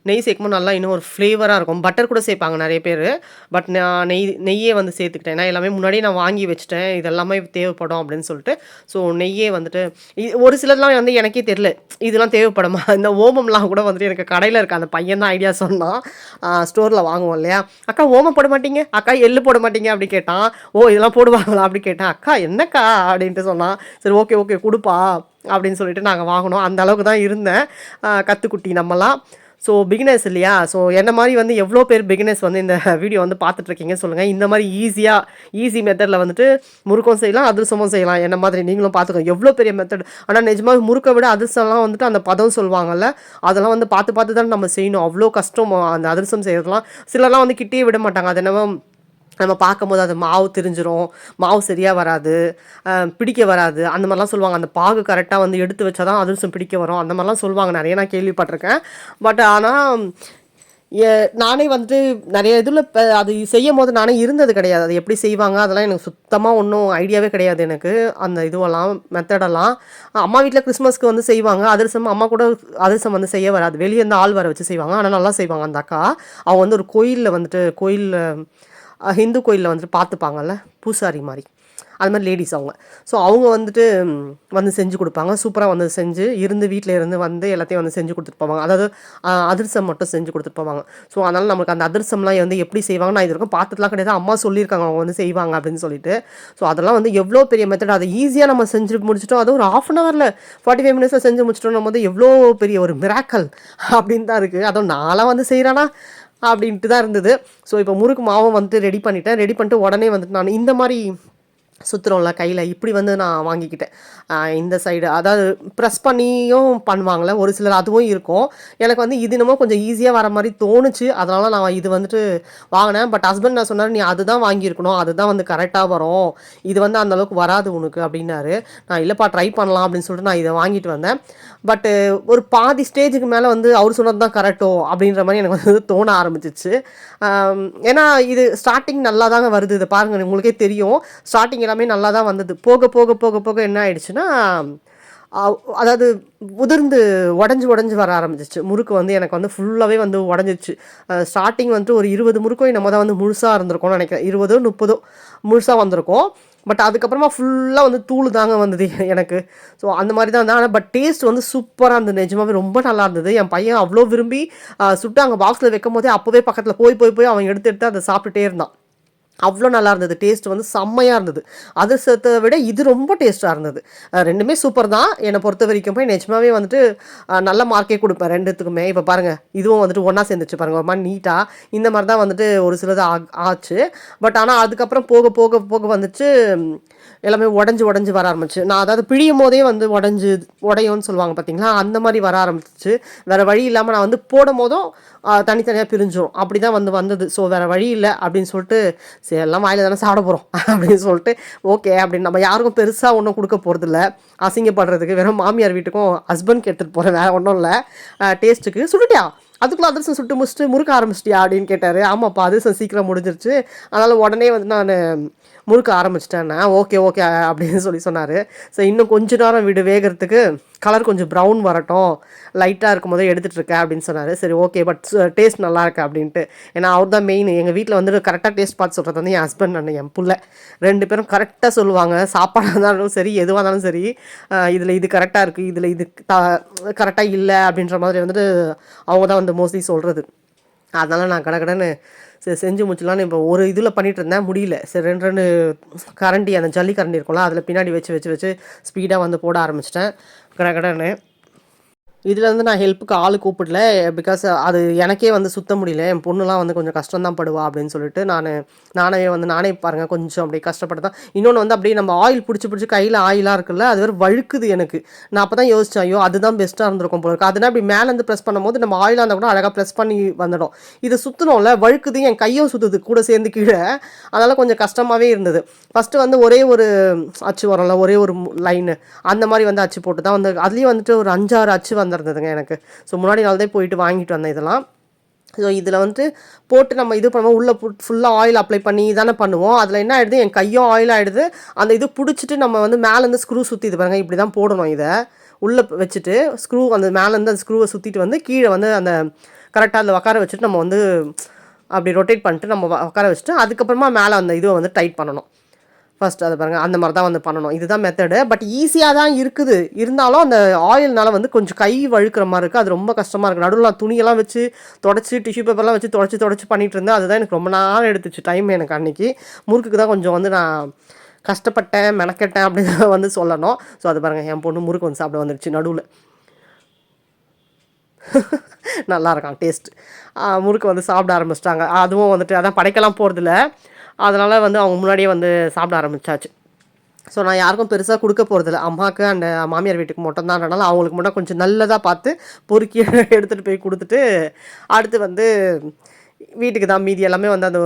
நெய் சேர்க்கும்போது நல்லா இன்னும் ஒரு ஃப்ளேவராக இருக்கும். பட்டர் கூட சேர்ப்பாங்க நிறைய பேர். பட் நான் நெய் நெய்யே வந்து சேர்த்துக்கிட்டேன். ஏன்னா எல்லாமே முன்னாடியே நான் வாங்கி வச்சுட்டேன். இது எல்லாமே தேவைப்படும் அப்படின்னு சொல்லிட்டு. ஸோ நெய்யே வந்துட்டு ஒரு சிலர்லாம் வந்து எனக்கே தெரில இதெல்லாம் தேவைப்படுமா? இந்த ஓமம்லாம் கூட வந்துட்டு எனக்கு கடையில் இருக்க அந்த பையன் தான் ஐடியா சொன்னான். ஸ்டோரில் வாங்குவோம் இல்லையா? அக்கா ஓமம் போட மாட்டீங்க? அக்கா எள்ளு போட மாட்டீங்க? அப்படி கேட்டான். ஓ இதெல்லாம் போடுவாங்களா? அப்படி கேட்டேன். அக்கா என்னக்கா? அப்படின்ட்டு சொன்னான். சரி ஓகே ஓகே கொடுப்பா. அப்படின்னு சொல்லிட்டு நாங்கள் வாங்கினோம். அந்த அளவுக்கு தான் இருந்தேன். கத்துக்குட்டி நம்மலாம். ஸோ பிகினர்ஸ் இல்லையா? ஸோ என்ன மாதிரி வந்து எவ்வளோ பேர் பிகினர்ஸ் வந்து இந்த வீடியோ வந்து பார்த்துட்ருக்கீங்க சொல்லுங்கள் இந்த மாதிரி ஈஸியாக ஈஸி மெத்தடில் வந்துட்டு முறுக்கம் செய்யலாம் அதிர்சமும் செய்யலாம். என்ன மாதிரி நீங்களும் பார்த்துக்கோங்க. எவ்வளோ பெரிய மெத்தட் ஆனால் நிஜமாக முறுக்கை விட அதிர்சம்லாம் வந்துட்டு அந்த பதம் சொல்லுவாங்கல்ல அதெல்லாம் வந்து பார்த்து பார்த்து தான் நம்ம செய்யணும். அவ்வளோ கஷ்டம் அந்த அதிர்சம் செய்யறதுலாம். சிலர்லாம் வந்து கிட்டே விட மாட்டாங்க. அது என்னவோ நம்ம பார்க்கும்போது அது மாவு தெரிஞ்சிடும் மாவு சரியாக வராது. பிடிக்க வராது. அந்த மாதிரிலாம் சொல்லுவாங்க. அந்த பாகு கரெக்டாக வந்து எடுத்து வச்சா தான் அதிரசம் பிடிக்க வரும். அந்த மாதிரிலாம் சொல்லுவாங்க. நிறைய நான் கேள்விப்பட்டிருக்கேன். பட் ஆனால் நானே வந்துட்டு நிறைய இதில் அது செய்யும் போது நானே இருந்தது கிடையாது. அது எப்படி செய்வாங்க? அதெல்லாம் எனக்கு சுத்தமாக ஒன்றும் ஐடியாவே கிடையாது எனக்கு. அந்த இதுவெல்லாம் மெத்தடெல்லாம். அம்மா வீட்டில் கிறிஸ்மஸ்க்கு வந்து செய்வாங்க. அதிரசம் அம்மா கூட அதிரசம் வந்து செய்ய வராது. வெளியே இருந்து ஆள் வர வச்சு செய்வாங்க. ஆனால் நல்லா செய்வாங்க அந்த அக்கா. அவங்க வந்து ஒரு கோயிலில் வந்துட்டு கோயிலில் ஹிந்து கோயிலில் வந்துட்டு பார்த்துப்பாங்கல்ல பூசாரி மாதிரி. அது மாதிரி லேடிஸ் அவங்க. ஸோ அவங்க வந்துட்டு வந்து செஞ்சு கொடுப்பாங்க. சூப்பராக வந்து செஞ்சு இருந்து வீட்டில் இருந்து வந்து எல்லாத்தையும் வந்து செஞ்சு கொடுத்துட்டு போவாங்க. அதாவது அதிர்சம் மட்டும் செஞ்சு கொடுத்துட்டு போவாங்க. ஸோ அதனால் நமக்கு அந்த அதிர்சம்லாம் வந்து எப்படி செய்வாங்க? நான் இது வரைக்கும் பார்த்ததுலாம் கிடையாது. அம்மா சொல்லியிருக்காங்க அவங்க வந்து செய்வாங்க அப்படின்னு சொல்லிட்டு. ஸோ அதெல்லாம் வந்து எவ்வளோ பெரிய மெத்தட் அதை ஈஸியாக நம்ம செஞ்சு முடிச்சிட்டோம். அதுவும் ஒரு ஆஃப் அன் ஹவரில் ஃபார்ட்டி ஃபைவ் மினிட்ஸில் செஞ்சு முடிச்சிட்டோம் போது எவ்வளோ பெரிய ஒரு மிராக்கல் அப்படின்னு தான் இருக்குது அதுவும் நான்லாம் வந்து செய்கிறேன்னா அப்படின்ட்டு தான் இருந்தது. ஸோ இப்போ முறுக்கு மாவும் வந்துட்டு ரெடி பண்ணிட்டேன். ரெடி பண்ணிட்டு உடனே வந்துட்டு நான் இந்த மாதிரி சுற்றுறோம்ல கையில் இப்படி வந்து நான் வாங்கிக்கிட்டேன். இந்த சைடு அதாவது ப்ரெஸ் பண்ணியும் பண்ணுவாங்கள்ல ஒரு சிலர் அதுவும் இருக்கும். எனக்கு வந்து இது என்னமோ கொஞ்சம் ஈஸியாக வர மாதிரி தோணுச்சு. அதனால் நான் இது வந்துட்டு வாங்கினேன். பட் ஹஸ்பண்ட் நான் சொன்னார் நீ அதுதான் வாங்கியிருக்கணும். அதுதான் வந்து கரெக்டாக வரும். இது வந்து அந்த அளவுக்கு வராது உனக்கு அப்படின்னாரு. நான் இல்லைப்பா ட்ரை பண்ணலாம் அப்படின்னு சொல்லிட்டு நான் இதை வாங்கிட்டு வந்தேன். பட்டு uh, ஒரு பாதி ஸ்டேஜுக்கு மேலே வந்து அவர் சொன்னது தான் கரெக்டோ அப்படின்ற மாதிரி எனக்கு வந்து தோண ஆரம்பிச்சிச்சு. ஏன்னா இது ஸ்டார்டிங் நல்லா தாங்க வருது. இதை பாருங்க உங்களுக்கே தெரியும். ஸ்டார்டிங் எல்லாமே நல்லா தான் வந்தது. போக போக போக போக என்ன ஆயிடுச்சுன்னா அதாவது உதிர்ந்து உடஞ்சி உடஞ்சி வர ஆரம்பிச்சிச்சு. முறுக்கு வந்து எனக்கு வந்து ஃபுல்லாகவே வந்து உடஞ்சிச்சு. ஸ்டார்டிங் வந்துட்டு ஒரு இருபது முறுக்கோ நம்ம தான் வந்து முழுசாக இருந்திருக்கோம்னு நினைக்கிறேன். இருபதோ முப்பதோ முழுசாக வந்திருக்கோம். பட் அதுக்கப்புறமா ஃபுல்லாக வந்து தூள் தாங்க வந்தது எனக்கு. ஸோ அந்த மாதிரி தான் ஆனால் பட் டேஸ்ட் வந்து சூப்பராக இருந்தது. நிஜமாவே ரொம்ப நல்லா இருந்தது. என் பையன் அவ்வளோ விரும்பி சுட்டு அங்கே பாக்ஸில் வைக்கும் போதே அப்போவே பக்கத்தில் போய் போய் போய் அவன் எடுத்து எடுத்து அதை சாப்பிட்டுட்டே இருந்தான். அவ்வளோ நல்லா இருந்தது. டேஸ்ட் வந்து செம்மையாக இருந்தது. அது சேர்த்த விட இது ரொம்ப டேஸ்ட்டாக இருந்தது. ரெண்டுமே சூப்பர் தான். என்னை பொறுத்த வரைக்கும் போய் நிஜமாவே வந்துட்டு நல்ல மார்க்கே கொடுப்பேன் ரெண்டுத்துக்குமே. இப்போ பாருங்கள் இதுவும் வந்துட்டு ஒன்றா சேர்ந்துச்சு பாருங்கள் ஒரு மாதிரி நீட்டாக இந்த மாதிரி தான் வந்துட்டு ஒரு சிலது ஆ- ஆச்சு. பட் ஆனால் அதுக்கப்புறம் போக போக போக வந்துச்சு எல்லாமே உடஞ்சி உடஞ்சி வர ஆரம்பிச்சு. நான் அதாவது பிழியும் போதே வந்து உடஞ்சி உடையும்னு சொல்லுவாங்க பார்த்தீங்களா அந்த மாதிரி வர ஆரம்பிச்சிச்சு. வேறு வழி இல்லாமல் நான் வந்து போடும் போதும் தனித்தனியாக பிரிஞ்சிடும் அப்படி தான் வந்து வந்தது. ஸோ வேறு வழி இல்லை அப்படின்னு சொல்லிட்டு சரி எல்லாம் வாயில் தானே சாப்பிட போகிறோம் அப்படின்னு சொல்லிட்டு ஓகே அப்படின்னு நம்ம யாருக்கும் பெருசாக ஒன்றும் கொடுக்க போகிறதில்ல அசிங்கப்படுறதுக்கு வெறும் மாமியார் வீட்டுக்கும் ஹஸ்பண்ட்க்கு எடுத்துகிட்டு போகிறேன் வேறு ஒன்றும் இல்லை. டேஸ்ட்டுக்கு சுட்டுட்டியா? அதுக்குள்ளே அதிரசம் சுட்டு முடிச்சுட்டு முறுக்க ஆரம்பிச்சிட்டியா அப்படின்னு கேட்டார். ஆமாப்பா அதிரசம் சீக்கிரம் முடிஞ்சிருச்சு. அதனால் உடனே வந்து நான் முறுக்க ஆரம்பிச்சிட்டேன்னா ஓகே ஓகே அப்படின்னு சொல்லி சொன்னார். ஸோ இன்னும் கொஞ்ச நேரம் வீடு வேகிறதுக்கு கலர் கொஞ்சம் ப்ரௌன் வரட்டும். லைட்டாக இருக்கும் போதே எடுத்துகிட்டு இருக்கேன் அப்படின்னு சொன்னார். சரி ஓகே பட் டேஸ்ட் நல்லா இருக்கு அப்படின்ட்டு. ஏன்னா அவர் தான் மெயின் எங்கள் வீட்டில் வந்துட்டு கரெக்டாக டேஸ்ட் பார்த்து சொல்கிறது வந்து என் ஹஸ்பண்ட் அண்ணன் என் பிள்ளை. ரெண்டு பேரும் கரெக்டாக சொல்லுவாங்க. சாப்பாடாக இருந்தாலும் சரி எதுவாக இருந்தாலும் சரி இதில் இது கரெக்டாக இருக்குது இதில் இது த கரெக்டாக இல்லை அப்படின்ற மாதிரி வந்துட்டு அவங்க தான் வந்து மோஸ்ட்லி சொல்கிறது அதனால் நான் கடகடன்னு சரி செஞ்சு முடிச்சலான்னு இப்போ ஒரு இதில் பண்ணிட்டு இருந்தேன் முடியல. சரி ரெண்டு ரெண்டு கரண்டி அந்த ஜல்லி கரண்டி இருக்கும்ல அதில் பின்னாடி வச்சு வச்சு வச்சு ஸ்பீடாக வந்து போட ஆரம்பிச்சிட்டேன். கடகடன்னு. இதில் வந்து நான் ஹெல்ப்புக்கு ஆள் கூப்பிடல பிகாஸ் அது எனக்கே வந்து சுத்த முடியல. என் பொண்ணுலாம் வந்து கொஞ்சம் கஷ்டம் தான் படுவா அப்படின்னு சொல்லிட்டு நான் நானே வந்து நானே பாருங்கள் கொஞ்சம் அப்படியே கஷ்டப்பட்டு தான். இன்னொன்று வந்து அப்படியே நம்ம ஆயில் பிடிச்சி பிடிச்சி கையில் ஆயிலாக இருக்குல்ல அது வேறு வழுக்குது எனக்கு. நான் அப்போ தான் யோசித்தேன் ஐயோ அதுதான் பெஸ்ட்டாக இருந்திருக்கும் போல இருக்குது அதுனா அப்படி மேலேருந்து ப்ரெஸ் பண்ணும்போது நம்ம ஆயிலாக இருந்தால் கூட அழகாக ப்ரெஸ் பண்ணி வந்துடும். இது சுற்றணும்ல வழுக்குது என் கையும் சுற்றுது கூட சேர்ந்து கீழே. அதனால் கொஞ்சம் கஷ்டமாகவே இருந்தது. ஃபஸ்ட்டு வந்து ஒரே ஒரு அச்சு வரும்ல ஒரே ஒரு லைனு அந்த மாதிரி வந்து அச்சு போட்டு தான் வந்து அதுலேயும் வந்துட்டு ஒரு அஞ்சாறு அச்சு வந்திருந்ததுங்க எனக்கு. ஸோ முன்னாடி நாள் தான் போயிட்டு வாங்கிட்டு வந்தேன் இதெல்லாம். ஸோ இதில் வந்துட்டு போட்டு நம்ம இது பண்ணுவோம். உள்ளே ஃபுல்லாக ஆயில் அப்ளை பண்ணி தானே பண்ணுவோம். அதில் என்ன ஆகிடுது என் கையும் ஆயில் ஆகிடுது அந்த இது பிடிச்சிட்டு நம்ம வந்து மேலேருந்து ஸ்க்ரூ சுற்றி இது பாருங்கள் இப்படி தான் போடணும் இதை. உள்ளே வச்சுட்டு ஸ்க்ரூ அந்த மேலேருந்து அந்த ஸ்க்ரூவை சுற்றிட்டு வந்து கீழே வந்து அந்த கரெக்டாக அதில் உக்கார வச்சுட்டு நம்ம வந்து அப்படி ரொட்டேட் பண்ணிட்டு நம்ம உட்கார வச்சுட்டு அதுக்கப்புறமா மேலே அந்த இதுவை வந்து டைட் பண்ணணும். ஃபர்ஸ்ட் அதை பாருங்கள் அந்த மாதிரி தான் வந்து பண்ணணும். இதுதான் மெத்தடு பட் ஈஸியாக தான் இருக்குது. இருந்தாலும் அந்த ஆயில்னால வந்து கொஞ்சம் கை வழுக்கிற மாதிரி இருக்குது அது ரொம்ப கஷ்டமாக இருக்குது நடுவில் துணியெல்லாம் வச்சு தொடச்சி டிஷ்யூ பேப்பர்லாம் வச்சு தொடச்சி தொடச்சி பண்ணிட்டு இருந்தேன். அதுதான் எனக்கு ரொம்ப நாள் எடுத்துச்சு டைம் எனக்கு அன்னைக்கு. முறுக்குக்கு தான் கொஞ்சம் வந்து நான் கஷ்டப்பட்டேன் மெனக்கெட்டேன் அப்படின்னு வந்து சொல்லணும். ஸோ அது பாருங்கள் என் பொண்ணு முறுக்கு வந்து சாப்பிட வந்துருச்சு நடுவில். நல்லா இருக்கான் டேஸ்ட் முறுக்கு வந்து சாப்பிட ஆரம்பிச்சிட்டாங்க. அதுவும் வந்துட்டு அதான் படைக்கலாம் போகிறதில்ல அதனால் வந்து அவங்க முன்னாடியே வந்து சாப்பிட ஆரம்பிச்சாச்சு. ஸோ நான் யாருக்கும் பெருசாக கொடுக்க போகிறதில்ல அம்மாவுக்கு அந்த மாமியார் வீட்டுக்கு மட்டும் தான்றனால அவங்களுக்கு மட்டும் கொஞ்சம் நல்லதாக பார்த்து பொறுக்கி எடுத்துகிட்டு போய் கொடுத்துட்டு அடுத்து வந்து வீட்டுக்கு தான் மீதி எல்லாமே வந்து அந்த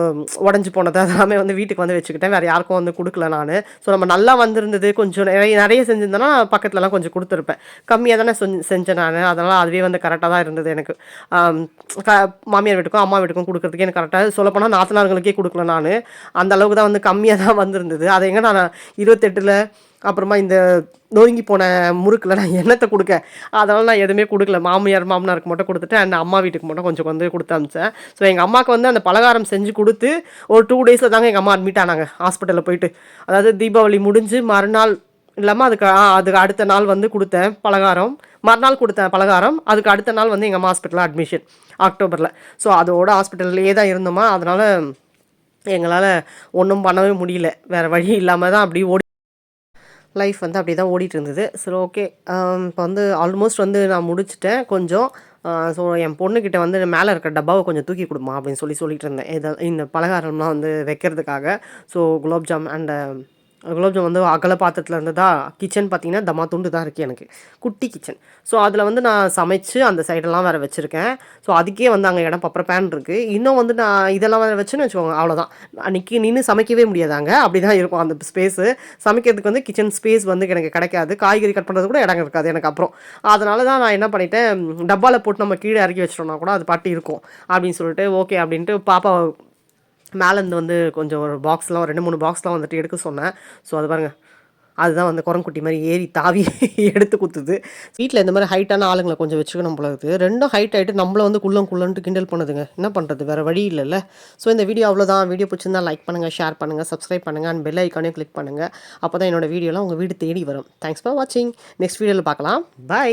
உடஞ்சி போனது அதெல்லாமே வந்து வீட்டுக்கு வந்து வச்சுக்கிட்டேன். வேறு யாருக்கும் வந்து கொடுக்கல நான். ஸோ நம்ம நல்லா வந்திருந்தது கொஞ்சம் நிறைய நிறைய செஞ்சிருந்தேன்னா பக்கத்துலலாம் கொஞ்சம் கொடுத்துருப்பேன். கம்மியாக தானே செஞ்சு செஞ்சேன் நான். அதனால் அதுவே வந்து கரெக்டாக தான் இருந்தது எனக்கு. க மாமியார் வீட்டுக்கும் அம்மா வீட்டுக்கும் கொடுக்குறதுக்கு எனக்கு கரெக்டாக சொல்லப்போனால் நாத்தனார்களுக்கே கொடுக்கல நான். அந்த அளவுக்கு தான் வந்து கம்மியாக தான் வந்திருந்தது. அதை எங்கே நான் இருபத்தெட்டில் அப்புறமா இந்த நொறுங்கி போன முறுக்கில் நான் எண்ணத்தை கொடுக்க? அதனால் நான் எதுவுமே கொடுக்கல. மாமியார் மாமனாருக்கு மட்டும் கொடுத்துட்டு அந்த அம்மா வீட்டுக்கு மட்டும் கொஞ்சம் வந்து கொடுத்து அனுப்பிச்சேன். ஸோ எங்கள் அம்மாவுக்கு வந்து அந்த பலகாரம் செஞ்சு கொடுத்து ஒரு டூ டேஸில் தாங்க எங்கள் அம்மா அட்மிட் ஆனாங்க. ஹாஸ்பிட்டலில் போயிட்டு. அதாவது தீபாவளி முடிஞ்சு மறுநாள் இல்லாமல் அதுக்கு ஆ, அதுக்கு அடுத்த நாள் வந்து கொடுத்தேன் பலகாரம். மறுநாள் கொடுத்தேன் பலகாரம். அதுக்கு அடுத்த நாள் வந்து எங்கள் அம்மா ஹாஸ்பிட்டலில் அட்மிஷன் அக்டோபரில் ஸோ அதோட ஹாஸ்பிட்டல்லையே தான் இருந்தோமா. அதனால் எங்களால் ஒன்றும் பண்ணவே முடியல. வேறு வழி இல்லாமல் தான் அப்படி ஓடி லைஃப் வந்து அப்படி தான் ஓடிட்டு இருந்தது சரி ஓகே இப்போ வந்து ஆல்மோஸ்ட் வந்து நான் முடிச்சிட்டேன் கொஞ்சம். ஸோ என் பொண்ணுக்கிட்ட வந்து மேலே இருக்க டப்பாவை கொஞ்சம் தூக்கி கொடுமா அப்படின்னு சொல்லி சொல்லிட்டு இருந்தேன் இதை இந்த பலகாரம்லாம் வந்து வைக்கிறதுக்காக. ஸோ குலோப்ஜாம் அண்ட் குலோப்ஜாம் வந்து அகல பாத்திரத்தில் இருந்ததா? கிச்சன் பார்த்தீங்கன்னா தமா துண்டு தான் இருக்குது எனக்கு. குட்டி கிச்சன் ஸோ அதில் வந்து நான் சமைச்சு அந்த சைடெல்லாம் வேறு வச்சுருக்கேன். ஸோ அதுக்கே வந்து அங்கே இடம் பப்பர பேன் இருக்குது இன்னும் வந்து நான் இதெல்லாம் வேறு வச்சுன்னு வச்சுக்கோங்க அவ்வளோதான் அன்றைக்கி நின்று சமைக்கவே முடியாதாங்க அப்படி தான் இருக்கும் அந்த ஸ்பேஸு சமைக்கிறதுக்கு வந்து கிச்சன் ஸ்பேஸ் வந்து எனக்கு கிடைக்காது. காய்கறி கட் பண்ணுறது கூட இடம் இருக்காது எனக்கு அப்புறம். அதனால தான் நான் என்ன பண்ணிட்டேன் டப்பாவில் போட்டு நம்ம கீழே இறக்கி வச்சிட்டோம்னா கூட அது பாட்டு இருக்கும். அப்படின்னு சொல்லிட்டு ஓகே அப்படின்ட்டு பாப்பா மேலேருந்து வந்து கொஞ்சம் ஒரு பாக்ஸ்லாம் ரெண்டு மூணு பாக்ஸ்லாம் வந்துட்டு எடுக்க சொன்னேன். ஸோ அது பாருங்கள் அதுதான் வந்து குரங்குட்டி மாதிரி ஏறி தாவி எடுத்து குத்துது. வீட்டில் இந்த மாதிரி ஹைட்டான ஆளுங்களை கொஞ்சம் வச்சுக்கணும் போல இருக்குது ரெண்டும் ஹைட் ஆகிட்டு நம்மள வந்து குள்ளம் குள்ளன்ட்டு கிண்டல் பண்ணுதுங்க. என்ன பண்ணுறது வேறு வழி இல்லைல்ல. ஸோ இந்த வீடியோ அவ்வளோதான் வீடியோ பிடிச்சிருந்தா லைக் பண்ணுங்கள் ஷேர் பண்ணுங்கள் சப்ஸ்கிரைப் பண்ணுங்கள் அண்ட் பெல் ஐக்கானே கிளிக் பண்ணுங்கள் அப்போ தான் என்னோட வீடியோலாம் உங்கள் வீடு தேடி வரும். தேங்க்ஸ் ஃபார் வாட்சிங் நெக்ஸ்ட் வீடியோவில் பார்க்கலாம். பை